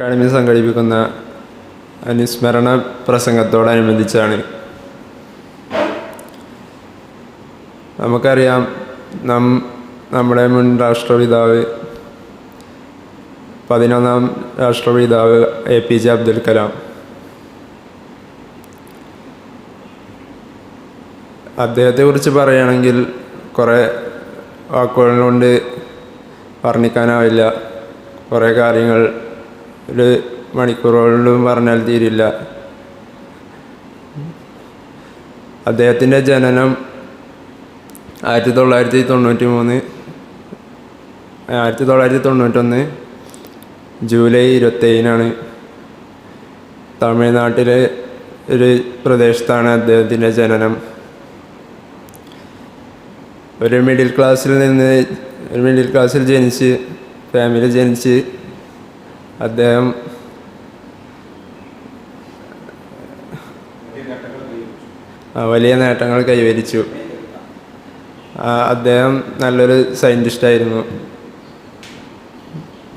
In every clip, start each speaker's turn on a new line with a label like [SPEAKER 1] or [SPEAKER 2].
[SPEAKER 1] Academy സംഘടിപ്പിക്കുന്ന അനുസ്മരണ പ്രസംഗത്തോടനുബന്ധിച്ചാണ്. നമുക്കറിയാം നം നമ്മുടെ മുൻ രാഷ്ട്രപിതാവ് പതിനൊന്നാം രാഷ്ട്രപിതാവ് A P J Abdul Kalam. അദ്ദേഹത്തെക്കുറിച്ച് പറയുകയാണെങ്കിൽ കുറേ വാക്കുകൾ കൊണ്ട് വർണിക്കാനാവില്ല. കുറേ കാര്യങ്ങൾ ഒരു മണിക്കൂറുകളിലും പറഞ്ഞാൽ തീരില്ല. അദ്ദേഹത്തിന്റെ ജനനം ആയിരത്തി തൊള്ളായിരത്തി തൊണ്ണൂറ്റി മൂന്ന് ആയിരത്തി തൊള്ളായിരത്തി തൊണ്ണൂറ്റൊന്ന് ജൂലൈ ഇരുപത്തേഴിനാണ് തമിഴ്നാട്ടിലെ ഒരു പ്രദേശത്താണ് അദ്ദേഹത്തിന്റെ ജനനം. ഒരു മിഡിൽ ക്ലാസ്സിൽ നിന്ന് ഒരു മിഡിൽ ക്ലാസ്സിൽ ജനിച്ച് ഫാമിലി ജനിച്ച് അദ്ദേഹം വലിയ നേട്ടങ്ങൾ കൈവരിച്ചു. അദ്ദേഹം നല്ലൊരു സയന്റിസ്റ്റായിരുന്നു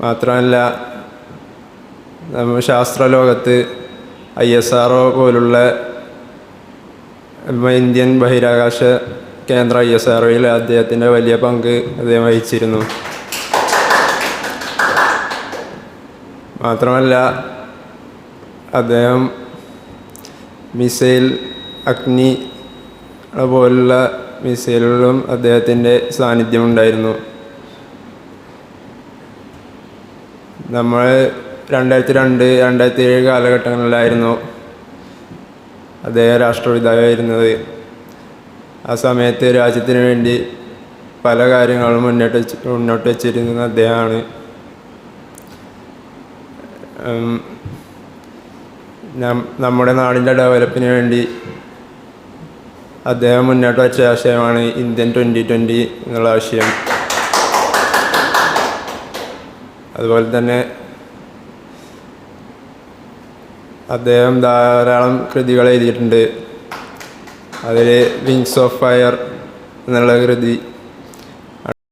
[SPEAKER 1] മാത്രമല്ല ശാസ്ത്രലോകത്ത് ഐ എസ് ആർ പോലുള്ള ഇന്ത്യൻ ബഹിരാകാശ കേന്ദ്ര ഐ എസ് ആർ ഒയിൽ അദ്ദേഹത്തിന്റെ വലിയ പങ്ക് അദ്ദേഹം വഹിച്ചിരുന്നു. മാത്രമല്ല അദ്ദേഹം മിസൈൽ അഗ്നി പോലുള്ള മിസൈലുകളും അദ്ദേഹത്തിന്റെ സാന്നിധ്യമുണ്ടായിരുന്നു. നമ്മൾ രണ്ടായിരത്തി രണ്ട് രണ്ടായിരത്തി ഏഴ് കാലഘട്ടങ്ങളിലായിരുന്നു അദ്ദേഹം രാഷ്ട്രപിതാവായിരുന്നത്. ആ സമയത്ത് രാജ്യത്തിന് വേണ്ടി പല കാര്യങ്ങളും മുന്നോട്ട് മുന്നോട്ട് വച്ചിരുന്ന അദ്ദേഹമാണ്. നമ്മുടെ നാടിന്റെ ഡെവലപ്പിന് വേണ്ടി അദ്ദേഹം മുന്നോട്ട് വെച്ച ആശയമാണ് ഇന്ത്യൻ ട്വന്റി ട്വന്റി എന്നുള്ള ആശയം. അതുപോലെ തന്നെ അദ്ദേഹം ധാരാളം കൃതികൾ എഴുതിയിട്ടുണ്ട്. അതിൽ വിങ്സ് ഓഫ് ഫയർ എന്നുള്ള കൃതി